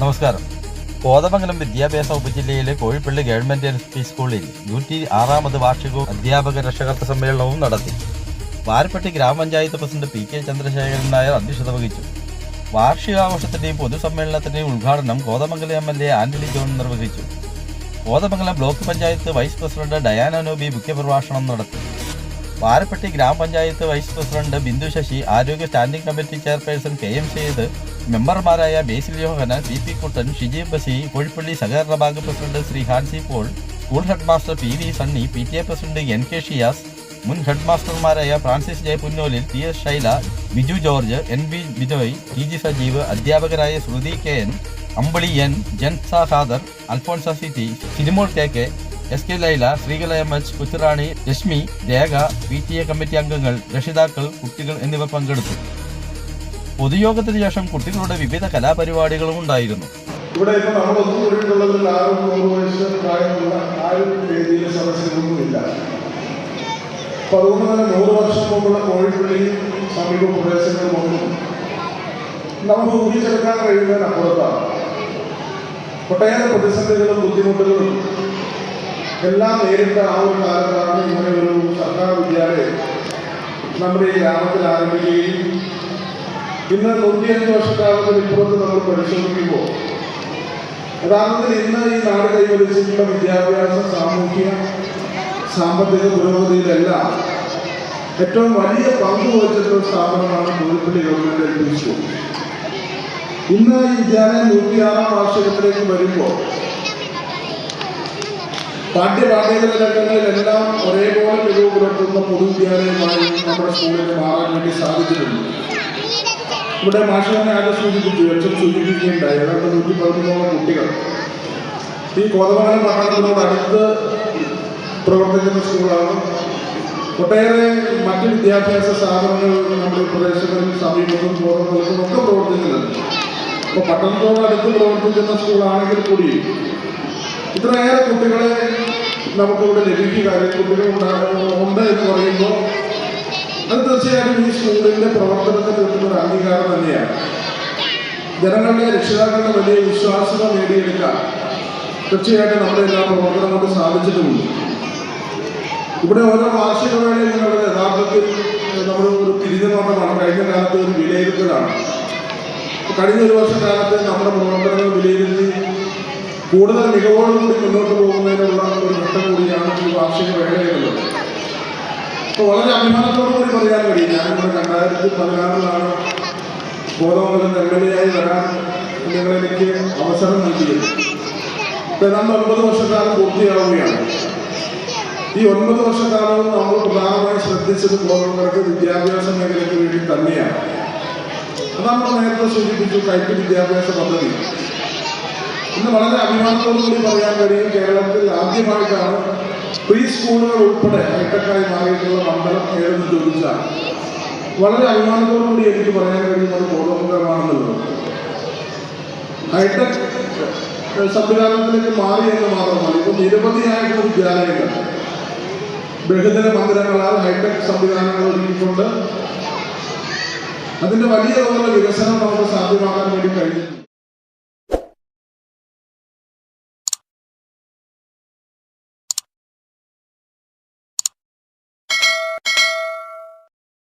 നമസ്കാരം. കോതമംഗലം വിദ്യാഭ്യാസ ഉപജില്ലയിലെ കോഴിപ്പള്ളി ഗവൺമെന്റ് എൽ പി സ്കൂളിൽ നൂറ്റി ആറാമത് വാർഷികവും അധ്യാപക രക്ഷകർത്ത സമ്മേളനവും നടത്തി. വാരപ്പെട്ടി ഗ്രാമപഞ്ചായത്ത് president P K Chandrasekharan Nair അധ്യക്ഷത വഹിച്ചു. വാർഷികാഘോഷത്തിന്റെയും പൊതുസമ്മേളനത്തിന്റെയും ഉദ്ഘാടനം Kothamangalam M L A Antony John നിർവഹിച്ചു. Kothamangalam block panchayat vice president Diana Nobi മുഖ്യപ്രഭാഷണം നടത്തി. വാരപ്പെട്ടി ഗ്രാമപഞ്ചായത്ത് വൈസ് പ്രസിഡന്റ് ബിന്ദു ശശി ആരോഗ്യ standing committee chairperson K M Sayed മെമ്പർമാരായ ബേസിൽ യോഹന പി പി കുട്ടൻ ഷിജി ബസി കോഴിപ്പള്ളി സഹകരണ bank president Shri Hansi Paul school head master P V Sunny P T A president N K Shiyas മുൻ head മാസ്റ്റർമാരായ Francis J Punnolil T S Shaila Biju George N B Bijoy T G Sajeev അധ്യാപകരായ Sruthi K N Ambili N Jansa Khader Alphonsa Siti Sinimol K K S K Laila Sreekala M H Kochurani Reshmi Rekha P T A committee അംഗങ്ങൾ രക്ഷിതാക്കൾ കുട്ടികൾ എന്നിവർ പങ്കെടുത്തു. പൊതുയോഗത്തിന് ശേഷം കുട്ടികളുടെ വിവിധ കലാപരിപാടികളും ഉണ്ടായിരുന്നു. ഇവിടെ ഇപ്പൊ നമ്മൾ ഒത്തുകൂടിയിട്ടുള്ളതിൽ ആരും വയസ്സ് പ്രായമുള്ള ആരും വേദിയിലെ സദസ്യങ്ങളൊന്നുമില്ല അപ്പൊ അതുകൊണ്ട് തന്നെ നൂറ് വർഷം മുമ്പുള്ള കോഴിപ്പള്ളി സമീപ പ്രദേശങ്ങളിലൊന്നും നമുക്ക് ഊഹിച്ചെടുക്കാൻ കഴിയുന്നതിനപ്പുറത്താണ്. ഒട്ടേറെ പ്രതിസന്ധികളും ബുദ്ധിമുട്ടുകളും എല്ലാം നേരിട്ട ആ ഒരു കാലത്താണ് ഇങ്ങനെ ഒരു സർക്കാർ വിദ്യാലയം നമ്മുടെ ഈ ഗ്രാമത്തിൽ ആരംഭിക്കുകയും ഇന്ന് നൂറ്റിയഞ്ച് വർഷക്കാലത്തിന് ഇപ്പുറത്ത് നമ്മൾ പരിശോധിക്കുമ്പോൾ യഥാർത്ഥത്തിൽ ഇന്ന് ഈ നാട് കൈവരിച്ചിട്ടുള്ള വിദ്യാഭ്യാസ സാമൂഹ്യ സാമ്പത്തിക പുരോഗതിയിലെല്ലാം ഏറ്റവും വലിയ പങ്ക് വഹിച്ചിട്ടുള്ള സ്ഥാപനമാണ് Kozhippilly government L P school. ഇന്ന് ഈ വിദ്യാലയം നൂറ്റിയാറാം വാർഷികത്തിലേക്ക് വരുമ്പോൾ പാഠ്യപാഠ്യേതര രംഗങ്ങളിലെല്ലാം ഒരേപോലെ മികവ് പുലർത്തുന്ന പൊതുവിദ്യാലയമായി നമ്മുടെ സ്കൂളിന് മാറാൻ വേണ്ടി സാധിച്ചിട്ടുണ്ട്. ഇവിടെ മാഷ് തന്നെ ആദ്യം സൂചിപ്പിച്ചു അച്ഛൻ സൂചിപ്പിക്കുകയുണ്ടായി. ഏതാണ്ട് നൂറ്റി പതിമൂന്നോളം കുട്ടികൾ. ഈ കോതമംഗലം പട്ടണത്തിനോട് പ്രവർത്തിക്കുന്ന സ്കൂളാണ്. ഒട്ടേറെ മറ്റ് വിദ്യാഭ്യാസ സ്ഥാപനങ്ങൾ നമ്മുടെ പ്രദേശങ്ങളിൽ സമീപത്തും കോതമംഗലത്തും ഒക്കെ പ്രവർത്തിക്കുന്നുണ്ട്. അപ്പോൾ പട്ടണത്തോട് അടുത്ത് പ്രവർത്തിക്കുന്ന സ്കൂളാണെങ്കിൽ കൂടി ഇത്രയേറെ കുട്ടികളെ നമുക്കിവിടെ ലഭിക്കുക. കുട്ടികൾ ഉണ്ട് എന്ന് പറയുമ്പോൾ അത് തീർച്ചയായിട്ടും ഈ സ്കൂളിന്റെ പ്രവർത്തനത്തിൽ കിട്ടുന്ന ഒരു അംഗീകാരം തന്നെയാണ്. ജനങ്ങളുടെ രക്ഷിതാക്കളുടെ വലിയ വിശ്വാസത നേടിയെടുക്കാൻ തീർച്ചയായിട്ടും നമ്മുടെ എല്ലാ പ്രവർത്തനം കൊണ്ട് സാധിച്ചിട്ടുമുണ്ട് ഇവിടെ ഓരോ വാർഷിക വേളയിൽ നിങ്ങളുടെ യഥാർത്ഥത്തിൽ നമ്മൾ ഒരു തിരിഞ്ഞുനോട്ടമാണ്. കഴിഞ്ഞ കാലത്ത് ഒരു വിലയിരുത്തലാണ്. കഴിഞ്ഞ ഒരു വർഷക്കാലത്ത് നമ്മുടെ പ്രവർത്തനങ്ങൾ വിലയിരുത്തി കൂടുതൽ മികവോടുകൂടി മുന്നോട്ട് പോകുന്നതിനുള്ള ഒരു ഘട്ടം കൂടിയാണ് ഈ വാർഷിക വേളയിലുള്ളത് അപ്പോൾ വളരെ അഭിമാനത്തോടു കൂടി പറയാൻ കഴിയും. ഞാനിവിടെ രണ്ടായിരത്തി പതിനാറിലാണ് ബോധമംഗലം എം എൽ എ ആയി വരാൻ നിങ്ങൾ എനിക്ക് അവസരം നൽകിയത്. ഏതാണ്ട് ഒൻപത് വർഷക്കാലം പൂർത്തിയാവുകയാണ്. ഈ ഒൻപത് വർഷക്കാലവും നമ്മൾ പ്രധാനമായി ശ്രദ്ധിച്ചത് ബോധമംഗലത്തെ വിദ്യാഭ്യാസ മേഖലയ്ക്ക് വേണ്ടി തന്നെയാണ്. അത് നമ്മൾ നേരത്തെ സൂചിപ്പിച്ചു കൈറ്റ് വിദ്യാഭ്യാസ പദ്ധതി. ഇന്ന് വളരെ അഭിമാനത്തോടു കൂടി പറയാൻ കഴിയും കേരളത്തിൽ ആദ്യമായിട്ടാണ് പ്രീ സ്കൂളുകൾ ഉൾപ്പെടെ ഹൈടെക്കായി മാറിയിട്ടുള്ള മണ്ഡലം ഏതെന്ന് ചോദിച്ചാൽ വളരെ അഭിമാനത്തോടു കൂടി എനിക്ക് പറയാൻ കഴിയുന്നത് ബോധമുഖമാണെന്നുള്ളത് ഹൈടെക് സംവിധാനത്തിലേക്ക് മാറി എന്ന് മാത്രമല്ല ഇപ്പം നിരവധിയായിട്ടുള്ള വിദ്യാലയങ്ങൾ ബഹുജന മന്ദിരങ്ങളാൽ ഹൈടെക് സംവിധാനങ്ങൾ ഒരുക്കിക്കൊണ്ട് അതിന്റെ വലിയ തോതിലുള്ള വികസനം നമുക്ക് സാധ്യമാക്കാൻ വേണ്ടി കഴിഞ്ഞിട്ടുണ്ട്